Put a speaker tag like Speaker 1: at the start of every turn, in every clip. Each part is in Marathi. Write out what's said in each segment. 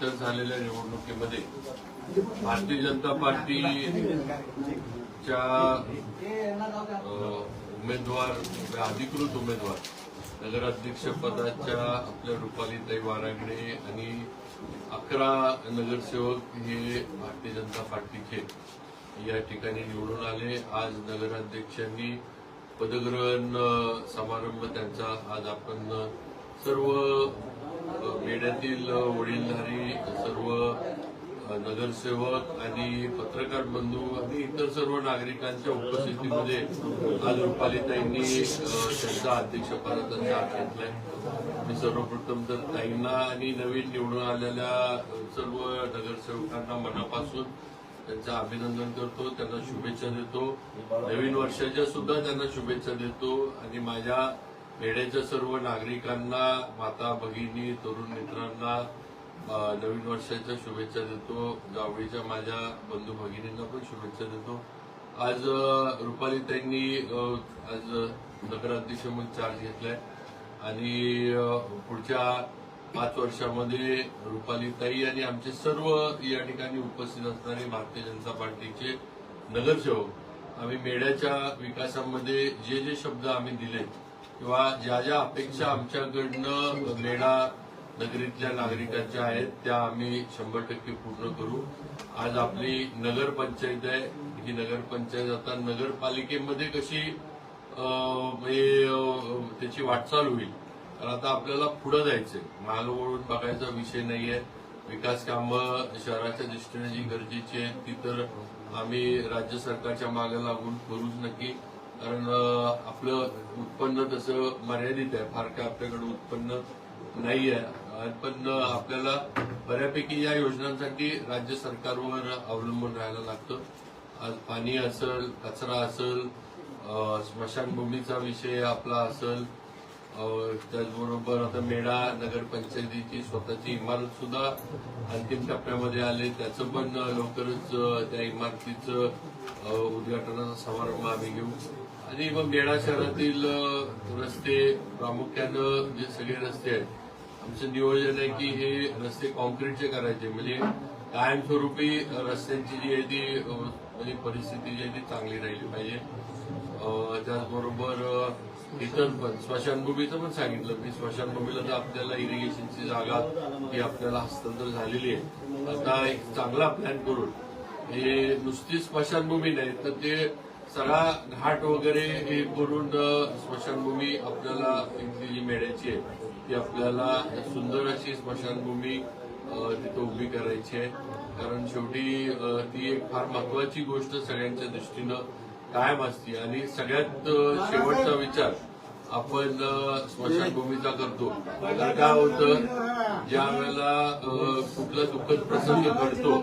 Speaker 1: नुकत्याच झालेल्या निवडणुकीमध्ये भारतीय जनता पार्टीच्या उमेदवार अधिकृत उमेदवार नगराध्यक्ष पदाच्या आपल्या रुपालीताई वारागडे आणि अकरा नगरसेवक हे भारतीय जनता पार्टीचे या ठिकाणी निवडून आले. आज नगराध्यक्षांनी पदग्रहण समारंभ त्यांचा. आज आपण सर्व अ, मेढ्यातील वडीलधारी सर्व नगरसेवक आणि पत्रकार बंधू आणि इतर सर्व नागरिकांच्या उपस्थितीमध्ये आज रुपालीताईंनी त्यांचा अध्यक्षपदाचा हात घेतलाय. मी सर्वप्रथम तर ताईंना आणि नवीन निवडून आलेल्या सर्व नगरसेवकांना मनापासून त्यांचं अभिनंदन करतो त्यांना शुभेच्छा देतो. नवीन वर्षाच्या सुद्धा त्यांना शुभेच्छा देतो आणि माझ्या खेड्याच्या सर्व नागरिकांना माता भगिनी तरुण मित्रांना नवीन वर्षाच्या शुभेच्छा देतो. जावळीच्या माझ्या बंधू भगिनींना पण शुभेच्छा देतो. आज रुपाली रुपालीताईंनी आज नगराध्यक्ष म्हणून चार्ज घेतलाय. आणि पुढच्या पाच वर्षामध्ये रुपालीताई आणि आमचे सर्व या ठिकाणी उपस्थित असणारे भारतीय जनता पार्टीचे नगरसेवक आम्ही मेढ्याच्या विकासामध्ये जे जे शब्द आम्ही दिलेत किंवा ज्या ज्या अपेक्षा आमच्याकडनं मेढा नगरीतल्या नागरिकांच्या आहेत त्या आम्ही शंभर टक्के पूर्ण करू. आज आपली नगरपंचायत आहे. ही नगरपंचायत आता नगरपालिकेमध्ये कशी म्हणजे, त्याची वाटचाल होईल. तर आता आपल्याला पुढे जायचंय. माग वळून बघायचा विषय नाहीये. विकास कामं शहराच्या दृष्टीने जी गरजेची आहेत ती तर आम्ही राज्य सरकारच्या मागे लागून करूच नक्की. कारण आपलं उत्पन्न तसं मर्यादित आहे. फार काय आपल्याकडे उत्पन्न नाही आहे पण आपल्याला बऱ्यापैकी या योजनांसाठी राज्य सरकारवर अवलंबून राहायला लागतं. आज पाणी असेल कचरा असेल स्मशानभूमीचा विषय आपला असेल त्याचबरोबर आता मेढा नगरपंचायतीची स्वतःची इमारत सुद्धा अंतिम टप्प्यामध्ये आले. त्याचं पण लवकरच त्या इमारतीचं उद्घाटनाचा समारंभ आम्ही घेऊ. आणि मग मेढा शहरातील रस्ते प्रामुख्यानं जे सगळे रस्ते आहेत आमचं नियोजन आहे की हे रस्ते कॉन्क्रीटचे करायचे. म्हणजे कायमस्वरूपी रस्त्यांची जी आहे ती म्हणजे परिस्थिती जी आहे ती चांगली राहिली पाहिजे. त्याचबरोबर इतर पण स्मशानभूमीचं पण सांगितलं की स्मशानभूमीला तर आपल्याला इरिगेशनची जागा ही आपल्याला हस्तांतर झालेली आहे. आता एक चांगला प्लॅन करून हे नुसती स्मशानभूमी नाही तर ते सगळा घाट वगैरे हे करून स्मशानभूमी आपल्याला इथली जी मेढ्याची आहे ती आपल्याला सुंदर अशी स्मशानभूमी तिथं उभी करायची आहे. कारण शेवटी ती एक फार महत्वाची गोष्ट सगळ्यांच्या दृष्टीनं. कायम असते आणि सगळ्यात शेवटचा विचार आपण स्मशानभूमीचा करतो. तर काय होतं ज्या वेळेला कुठला दुःखद प्रसंग घडतो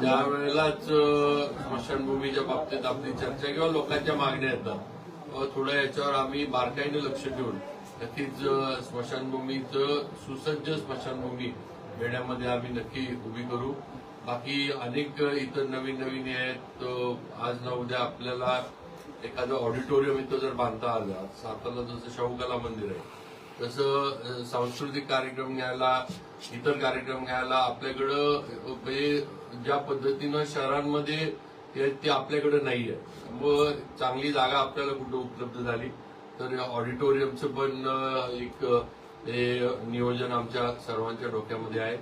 Speaker 1: त्यावेळेलाच वेळेलाच स्मशानभूमीच्या बाबतीत आपली चर्चा किंवा लोकांच्या मागण्या येतात. थोडं याच्यावर आम्ही बारकाईने लक्ष ठेवून नक्कीच स्मशानभूमीचं सुसज्ज स्मशानभूमी घेण्यामध्ये आम्ही नक्की उभी करू. बाकी अनेक इतर नवीन नवीन आहेत आज ना उद्या आपल्याला एखादं ऑडिटोरियम इथं जर बांधता आलं सातारला जसं शाहूकला मंदिर आहे तसं सांस्कृतिक कार्यक्रम घ्यायला इतर कार्यक्रम घ्यायला आपल्याकडं म्हणजे ज्या पद्धतीनं शहरांमध्ये हे ते आपल्याकडे आहे. व चांगली जागा आपल्याला कुठं उपलब्ध झाली तर ऑडिटोरियमचं पण एक हे नियोजन आमच्या सर्वांच्या डोक्यामध्ये आहे.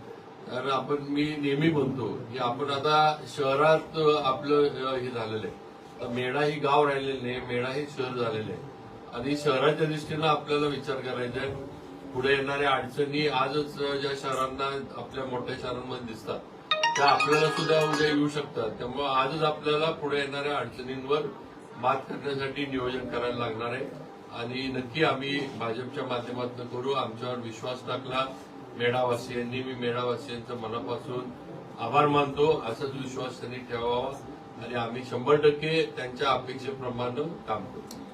Speaker 1: कारण आपण मी नेहमी म्हणतो की आपण आता शहरात आपलं हे झालेलं आहे. मेढा ही गाव राहिलेलं नाही मेढा हे शहर झालेलं आहे. आणि शहराच्या दृष्टीनं आपल्याला विचार करायचा आहे. पुढे येणाऱ्या अडचणी आजच ज्या शहरांना आपल्या मोठ्या शहरांमध्ये दिसतात त्या आपल्याला सुद्धा उद्या येऊ शकतात. त्यामुळे आजच आपल्याला पुढे येणाऱ्या अडचणींवर मात करण्यासाठी नियोजन करायला लागणार आहे. आणि नक्की आम्ही भाजपच्या माध्यमातून करू. आमच्यावर विश्वास टाकला. मेळावासियांनी मी मेळावासियांचं मनापासून आभार मानतो. असाच विश्वास त्यांनी ठेवावा. आणि आम्ही शंभर टक्के त्यांच्या अपेक्षेप्रमाणे काम करतो